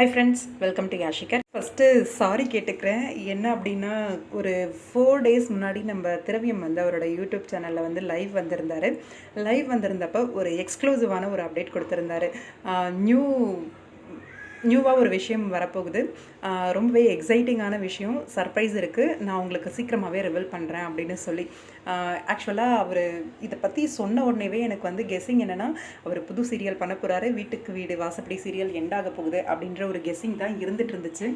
High friends welcome to யாஷிகர் first sorry கேட்டுக்கிறேன். என்ன அப்படின்னா ஒரு ஃபோர் டேஸ் முன்னாடி நம்ம திரவியம் வந்து அவரோட யூடியூப் சேனலில் வந்து லைவ் வந்திருந்தார். லைவ் வந்திருந்தப்போ ஒரு எக்ஸ்க்ளூசிவான ஒரு அப்டேட் கொடுத்துருந்தாரு. நியூ நியூவாக ஒரு விஷயம் வரப்போகுது. ரொம்பவே எக்ஸைட்டிங்கான விஷயம். சர்ப்ரைஸ் இருக்குது நான் உங்களுக்கு சீக்கிரமாகவே ரிவீல் பண்ணுறேன் அப்படின்னு சொல்லி. ஆக்சுவலாக அவர் இதை பற்றி சொன்ன உடனேவே எனக்கு வந்து கெஸ்ஸிங் என்னென்னா அவர் புது சீரியல் பண்ண போகிறாரு வீட்டுக்கு வீடு வாசப்படி சீரியல் எண்டாக போகுது அப்படின்ற ஒரு கெஸ்ஸிங் தான் இருந்துட்டு இருந்துச்சு.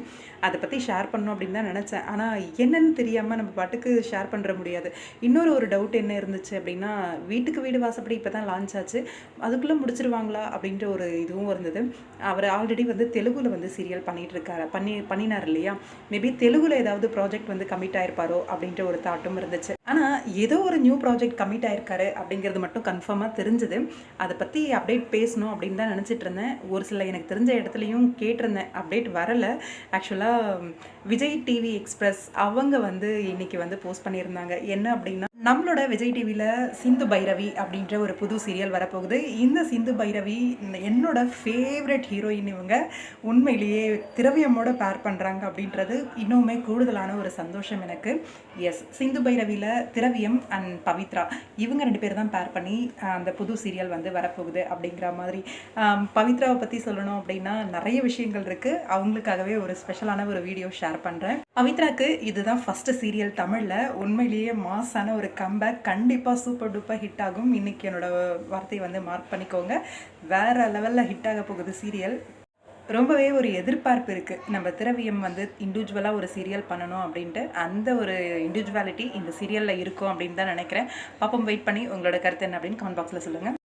அதை பற்றி ஷேர் பண்ணணும் அப்படின்னு தான் நினச்சேன். ஆனால் என்னன்னு தெரியாமல் நம்ம பாட்டுக்கு ஷேர் பண்ணுற முடியாது. இன்னொரு ஒரு டவுட் என்ன இருந்துச்சு அப்படின்னா வீட்டுக்கு வீடு வாசப்படி இப்போ தான் லான்ச் ஆச்சு. அதுக்குள்ளே முடிச்சிருவாங்களா அப்படின்ற ஒரு இதுவும் இருந்தது. அவர் ஆல்ரெடி வந்து தெலுங்குல வந்து சீரியல் பண்ணிட்டு இருக்காரு பண்ணி பண்ணினார் இல்லையா? மேபி தெலுங்குல ஏதாவது ப்ராஜெக்ட் வந்து கமிட் ஆயிருப்பாரோ அப்படின்ற ஒரு தாட்டும் இருந்துச்சு. ஆனால் ஏதோ ஒரு நியூ ப்ராஜெக்ட் கமிட் ஆயிருக்காரு அப்படிங்கிறது மட்டும் கன்ஃபார்மாக தெரிஞ்சுது. அதை பற்றி அப்டேட் பேசணும் அப்படின்னு தான் நினச்சிட்டு இருந்தேன் ஒரு சில எனக்கு தெரிஞ்ச இடத்துலையும் கேட்டிருந்தேன். அப்டேட் வரலை. ஆக்சுவலாக விஜய் டிவி எக்ஸ்பிரஸ் அவங்க வந்து இன்னைக்கு வந்து போஸ்ட் பண்ணியிருந்தாங்க. என்ன அப்படின்னா நம்மளோட விஜய் டிவியில் சிந்து பைரவி அப்படின்ற ஒரு புது சீரியல் வரப்போகுது. இந்த சிந்து பைரவி என்னோட ஃபேவரட் ஹீரோயின் இவங்க. உண்மையிலேயே திரவியமோட பேர் பண்ணுறாங்க அப்படின்றது இன்னுமே கூடுதலான ஒரு சந்தோஷம் எனக்கு. எஸ் சிந்து பைரவியில் திரவியம் அண்ட் பவித்ரா. இவங்க ரெண்டு பேர் தான் பேர் பண்ணி அந்த புது சீரியல் வந்து வரப்போகுது அப்படிங்கிற மாதிரி. பவித்ராவை பற்றி சொல்லணும் அப்படின்னா நிறைய விஷயங்கள் இருக்குது அவங்களுக்காகவே ஒரு ஸ்பெஷலான ஒரு வீடியோ ஷேர் பண்ணுறேன் பவித்ராக்கு இதுதான் ஃபஸ்ட்டு சீரியல் தமிழில். உண்மையிலேயே மாஸான ஒரு கம்பேக் கண்டிப்பாக சூப்பர் டூப்பர் ஹிட் ஆகும். இன்னைக்கு என்னோடய வார்த்தையை வந்து மார்க் பண்ணிக்கோங்க. வேறு லெவலில் ஹிட் ஆக போகுது சீரியல் ரொம்பவே ஒரு எதிர்பார்ப்பு இருக்குது நம்ம திரவியம் வந்து இண்டிவிஜுவலாக ஒரு சீரியல் பண்ணணும் அப்படின்ட்டு. அந்த ஒரு இண்டிவிஜுவாலிட்டி இந்த சீரியலில் இருக்கும் அப்படின்னு தான் நினைக்கிறேன். பாப்போம் வெயிட் பண்ணி உங்களோட கருத்து என்ன அப்படின்னு கமெண்ட் பாக்ஸில் சொல்லுங்கள்